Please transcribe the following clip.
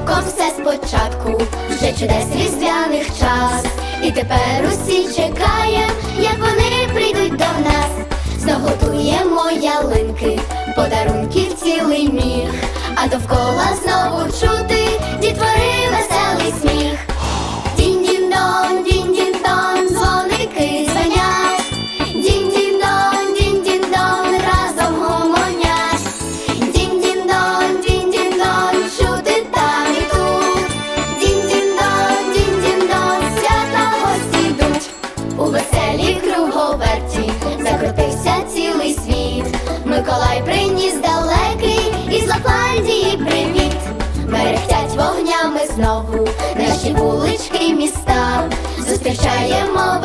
роком все спочатку, вже чудес різдвяних час. І тепер усі чекаємо, як вони прийдуть до нас. Знову туємо ялинки, подарунки. приніс далекий із Лапландії привіт, мерехтять вогнями знову наші вулички міста, зустрічаємо.